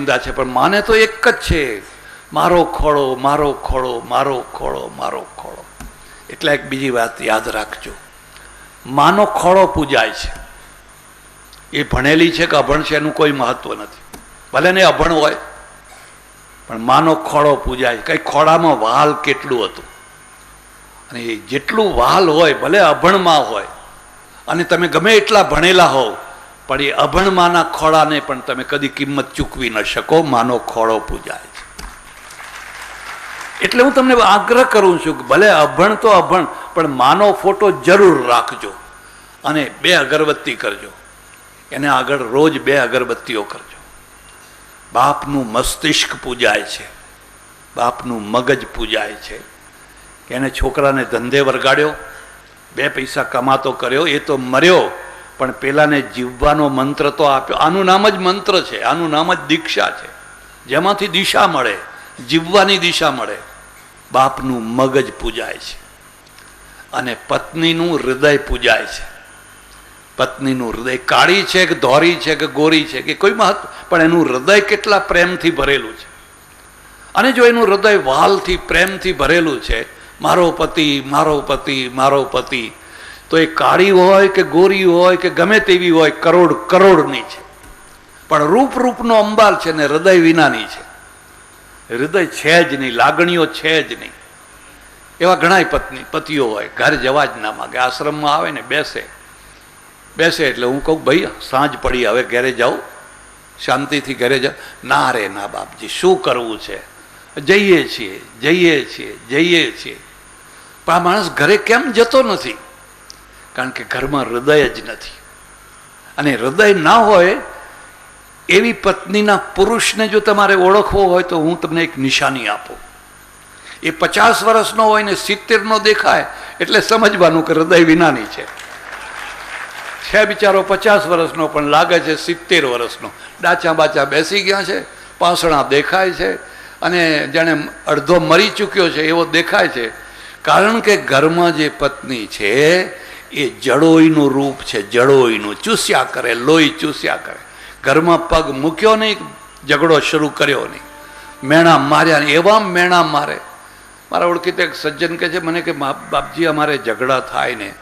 નિંદા છે, પણ માને તો એક જ છે. મારો ખોળો મારો ખોળો મારો ખોળો મારો ખોળો. એટલે એક બીજી વાત યાદ રાખજો. માનો ખોળો પૂજાય છે. એ ભણેલી છે કે અભણ છે એનું કોઈ મહત્વ નથી. ભલે ને અભણ હોય, પણ માનો ખોળો પૂજાય. કઈ ખોળામાં વાલ કેટલું હતું? અને જેટલું વાલ હોય, ભલે અભણમાં હોય, અને તમે ગમે એટલા ભણેલા હોવ પણ એ અભણમાના ખોળાને પણ તમે કદી કિંમત ચૂકવી ન શકો, માનો ખોળો પૂજાય છે. એટલે હું તમને આગ્રહ કરું છું કે ભલે અભણ તો અભણ, પણ માનો ફોટો જરૂર રાખજો અને બે અગરબત્તી કરજો. એને આગળ રોજ બે અગરબત્તીઓ કરજો. બાપનું મસ્તિષ્ક પૂજાય છે. બાપનું મગજ પૂજાય છે. એને છોકરાને ધંધે વરગાડ્યો, બે પૈસા કમાતો કર્યો, એ તો મર્યો પણ પેલાને જીવવાનો મંત્ર તો આપ્યો. આનું નામ જ મંત્ર છે. આનું નામ જ દીક્ષા છે. જેમાંથી દિશા મળે, જીવવાની દિશા મળે, બાપનું મગજ પૂજાય છે. અને પત્નીનું હૃદય પૂજાય છે. પત્નીનું હૃદય કાળી છે કે ધોરી છે કે ગોરી છે કે કોઈ મહત્વ, પણ એનું હૃદય કેટલા પ્રેમથી ભરેલું છે. અને જો એનું હૃદય વાલથી પ્રેમથી ભરેલું છે, મારો પતિ મારો પતિ મારો પતિ તો એ કાળી હોય કે ગોરી હોય કે ગમે તેવી હોય, કરોડ કરોડની છે. પણ રૂપ રૂપનો અંબાલ છે ને હૃદય વિનાની છે. હૃદય છે જ નહીં, લાગણીઓ છે જ નહીં. એવા ઘણા પત્ની, પતિઓ હોય, ઘર જવા જ ના માગે. આશ્રમમાં આવે ને બેસે. બેસે એટલે હું કહું, ભાઈ, સાંજ પડી, હવે ઘરે જાઉં શાંતિથી ઘરે જાઉં ના રે, ના બાપજી, શું કરવું છે? જઈએ છીએ જઈએ છીએ જઈએ છીએ. પણ આ માણસ ઘરે કેમ જતો નથી? કારણ કે ઘરમાં હૃદય જ નથી. અને હૃદય ના હોય, એવી પત્નીના પુરુષને જો તમારે ઓળખવો હોય તો હું તમને એક નિશાની આપું. એ પચાસ વર્ષનો હોય ને સિત્તેરનો દેખાય, એટલે સમજવાનું કે હૃદય વિનાની છે. છે બિચારો પચાસ વર્ષનો, પણ લાગે છે સિત્તેર વર્ષનો. ડાચા બાચા બેસી ગયા છે, પાસણા દેખાય છે, અને જાણે અડધો મરી ચૂક્યો છે, એવો દેખાય છે. કારણ કે ઘરમાં જે પત્ની છે એ જડોઈનું રૂપ છે, જડોઈનું. ચૂસ્યા કરે, લોહી ચૂસ્યા કરે. ઘરમાં પગ મૂક્યો નહીં, ઝઘડો શરૂ કર્યો નહીં. મેણા માર્યા એવા મેણા મારે. મારા ઓળખીતા એક સજ્જન કહે છે, મને કે બાપ, બાપજી, અમારે ઝઘડા થાય ને.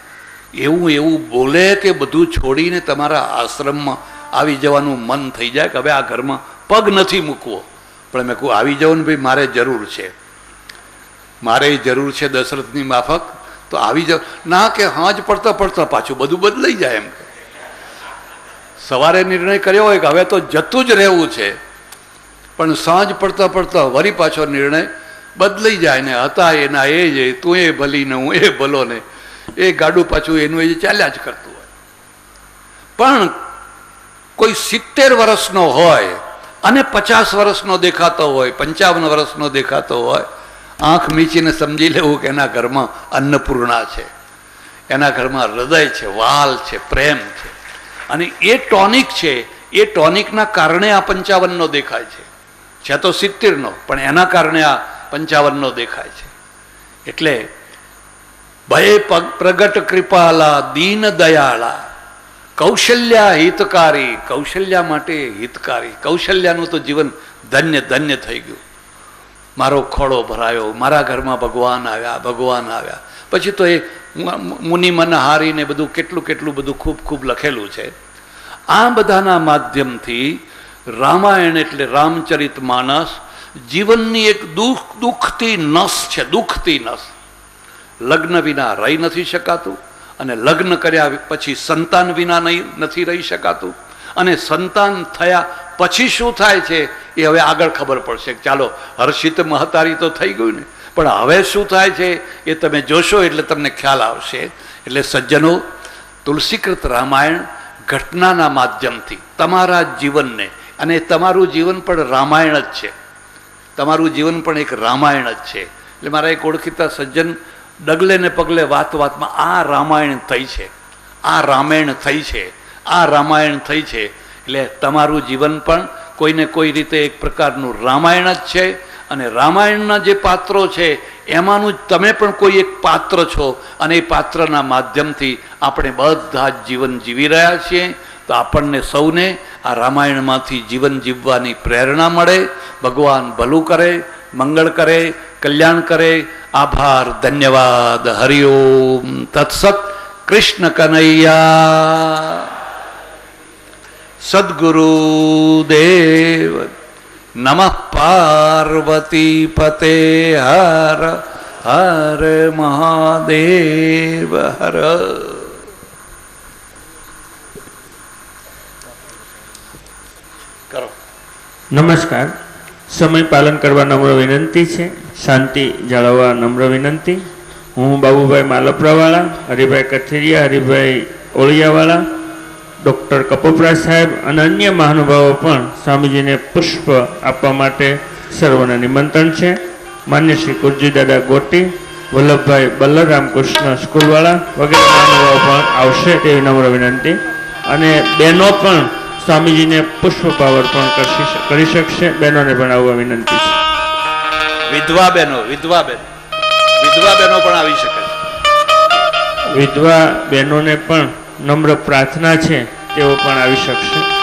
એવું એવું બોલે કે બધું છોડીને તમારા આશ્રમમાં આવી જવાનું મન થઈ જાય કે હવે આ ઘરમાં પગ નથી મૂકવો. પણ મેં કહું આવી જવું ને ભાઈ, મારે જરૂર છે. મારે જરૂર છે, દશરથની માફક. તો આવી જાવ ના કે હાજ પડતા પડતા પાછું બધું બદલાઈ જાય એમ સવારે નિર્ણય કર્યો હોય કે હવે તો જતું જ રહેવું છે. પણ સાંજ પડતા પડતા વરી પાછો નિર્ણય બદલાઈ જાય ને, હતા એના એ જ તું એ ભલી ને હું એ ભલો ને. એ ગાડું પાછું એનું એ ચાલ્યા જ કરતું હોય. પણ કોઈ સિત્તેર વર્ષનો હોય અને પચાસ વર્ષનો દેખાતો હોય, પંચાવન વર્ષનો દેખાતો હોય આંખ મીચીને સમજી લેવું કે એના ઘરમાં અન્નપૂર્ણા છે. એના ઘરમાં હૃદય છે, વાલ છે, પ્રેમ છે. અને એ ટોનિક છે, એ ટોનિકના કારણે આ પંચાવનનો દેખાય છે. છે તો સિત્તેરનો, પણ એના કારણે આ પંચાવનનો દેખાય છે. એટલે ભય પ્રગટ કૃપાલા, દીન દયાળા. કૌશલ્યા હિતકારી. કૌશલ્યા માટે હિતકારી. કૌશલ્યાનું તો જીવન ધન્ય ધન્ય થઈ ગયું. મારો ખોળો ભરાયો, મારા ઘરમાં ભગવાન આવ્યા ભગવાન આવ્યા. પછી તો એ મુનિ મનહારીને બધું કેટલું કેટલું બધું ખૂબ ખૂબ લખેલું છે. આ બધાના માધ્યમથી રામાયણ એટલે રામચરિત માનસ જીવનની એક દુઃખ દુઃખતી નસ છે દુઃખતી નસ. લગ્ન વિના રહી નથી શકાતું અને લગ્ન કર્યા પછી સંતાન વિના નહીં, નથી રહી શકાતું. અને સંતાન થયા પછી શું થાય છે એ હવે આગળ ખબર પડશે ચાલો હર્ષિત મહતારી તો થઈ ગયું ને. પણ હવે શું થાય છે એ તમે જોશો એટલે તમને ખ્યાલ આવશે. એટલે સજ્જનો, તુલસીકૃત રામાયણ ઘટનાના માધ્યમથી તમારા જીવનને, અને તમારું જીવન પણ રામાયણ જ છે. તમારું જીવન પણ એક રામાયણ જ છે. એટલે મારા એક ઓળખીતા સજ્જન ડગલે ને પગલે વાત વાતમાં આ રામાયણ થઈ છે. આ રામાયણ થઈ છે. આ રામાયણ થઈ છે. એટલે તમારું જીવન પણ કોઈને કોઈ રીતે એક પ્રકારનું રામાયણ જ છે અને રામાયણના જે પાત્રો છે, એમાંનું તમે પણ કોઈ એક પાત્ર છો અને એ પાત્રના માધ્યમથી આપણે બધા જ જીવન જીવી રહ્યા છીએ. તો આપણને સૌને આ રામાયણમાંથી જીવન જીવવાની પ્રેરણા મળે, ભગવાન ભલું કરે, મંગળ કરે, કલ્યાણ કરે. આભાર, ધન્યવાદ. હરિઓમ તત્સત કૃષ્ણ કનૈયા. સદગુરુદેવ નમઃ પાર્વતી પતે હર હર મહાદેવ હર કરો નમસ્કાર સમય પાલન કરવા નમ્ર વિનંતી છે શાંતિ જાળવવા નમ્ર વિનંતી હું બાબુભાઈ માલપરાવાળા હરિભાઈ કથિરિયા હરિભાઈ ઓળિયાવાળા ડૉક્ટર કપોપરા સાહેબ અને અન્ય મહાનુભાવો પણ સ્વામીજીને પુષ્પ આપવા માટે સર્વને નિમંત્રણ છે. માન્ય શ્રી કુરજી દાદા ગોટી વલ્લભભાઈ બલ્લરામ કૃષ્ણ સ્કૂલવાળા વગેરે મહાનુભાવો પણ આવશે તેવી નમ્ર વિનંતી અને બહેનો પણ સ્વામીજીને પુષ્પ પાવર પણ કરી શકશે. બહેનોને પણ આવવા વિનંતી છે. વિધવા બહેનો વિધવા બહેનો વિધવા બહેનો પણ આવી શકે વિધવા બહેનોને પણ નમ્ર પ્રાર્થના છે તેઓ પણ આવી શકશે.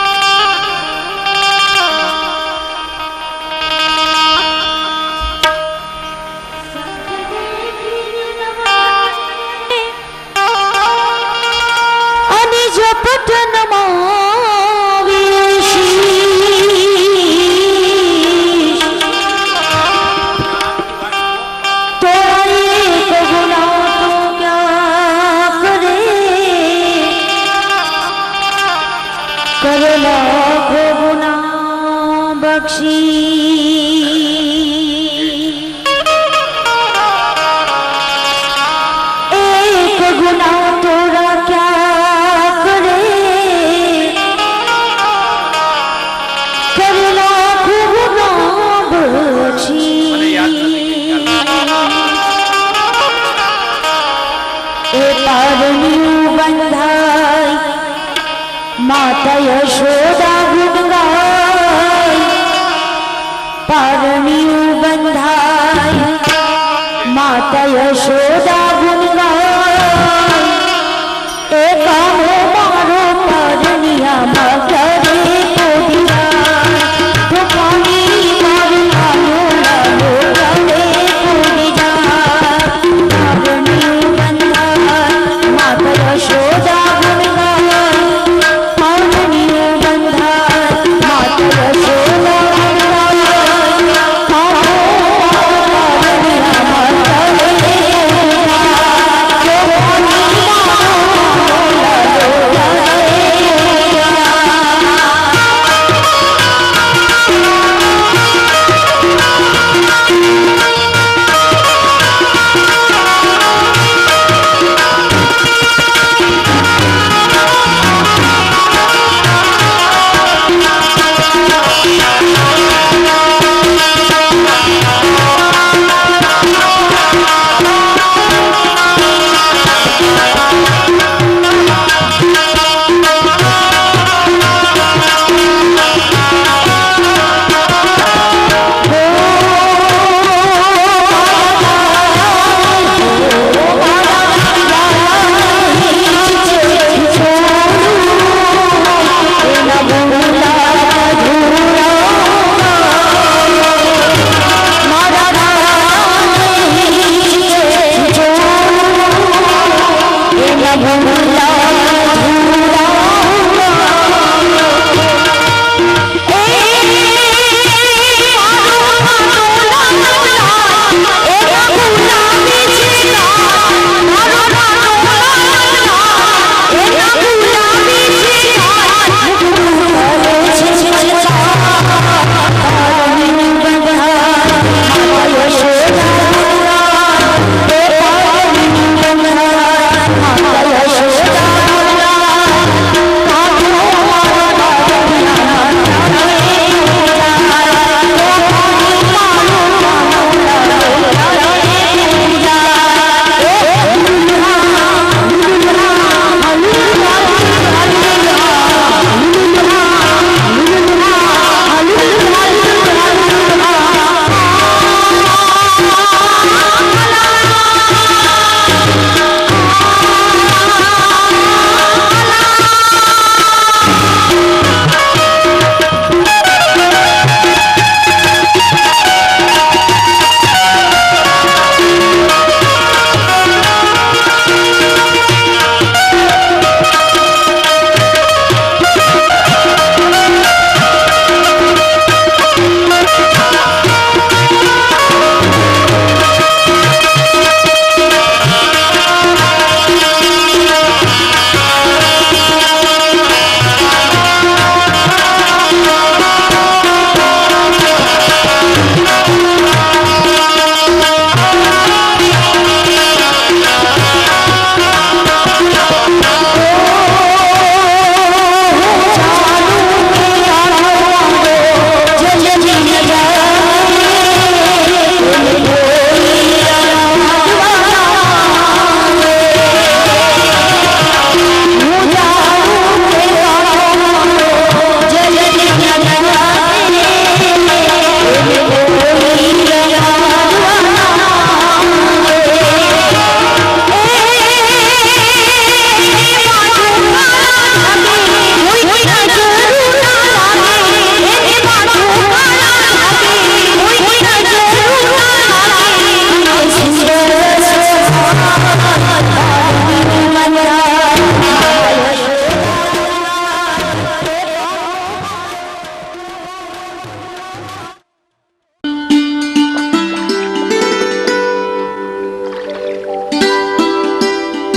માતા યશોદા ગુણ ગાય પારણ્યું બંધાય. માતા યશોદા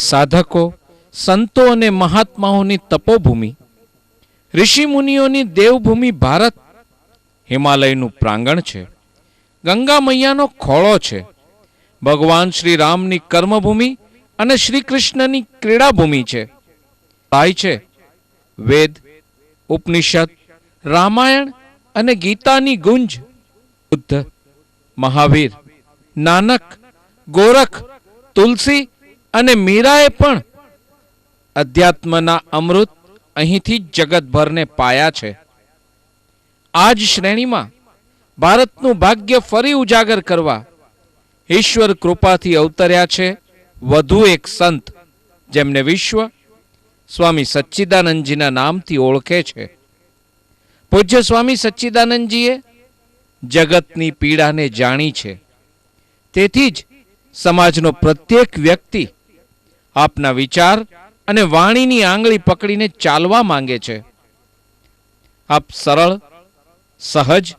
સાધકો, સંતો અને મહાત્માઓની તપોભૂમિ, ઋષિમુનિઓની દેવભૂમિ ભારત હિમાલયનું પ્રાંગણ છે, ગંગા મૈયાનો ખોળો છે, ભગવાન શ્રી રામની કર્મભૂમિ અને શ્રી કૃષ્ણની ક્રીડાભૂમિ છે. થાય છે, વેદ, ઉપનિષદ, રામાયણ અને ગીતાની ગુંજ, બુદ્ધ, મહાવીર, નાનક, ગોરખ, તુલસી અને મીરાએ પણ અધ્યાત્મના અમૃત અહીંથી જગતભરને પાયા છે. આ જ શ્રેણીમાં ભારતનું ભાગ્ય ફરી ઉજાગર કરવા ઈશ્વર કૃપાથી અવતર્યા છે વધુ એક સંત, જેમને વિશ્વ સ્વામી સચ્ચિદાનંદજીના નામથી ઓળખે છે. પૂજ્ય સ્વામી સચ્ચિદાનંદજીએ જગતની પીડાને જાણી છે. તેથી જ સમાજનો પ્રત્યેક વ્યક્તિ આપના વિચાર અને વાણીની આંગળી પકડીને ચાલવા માંગે છે. આપ સરળ, સહજ,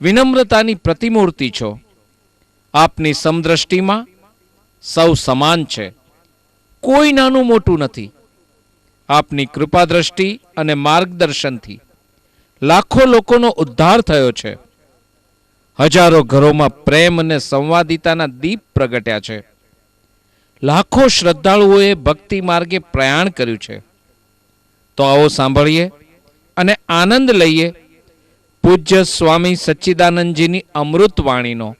વિનમ્રતાની પ્રતિમૂર્તિ છો. આપની સમદ્રષ્ટિમાં સૌ સમાન છે. કોઈ નાનું મોટું નથી. આપની કૃપા દ્રષ્ટિ અને માર્ગદર્શનથી લાખો લોકોનો ઉદ્ધાર થયો છે. હજારો ઘરોમાં પ્રેમ અને સંવાદિતાના દીપ પ્રગટ્યા છે. લાખો શ્રદ્ધાળુઓએ ભક્તિ માર્ગે પ્રયાણ કર્યું છે. તો આવો સાંભળીએ અને આનંદ લઈએ. પૂજ્ય સ્વામી સચ્ચિદાનંદજીની અમૃત વાણીનો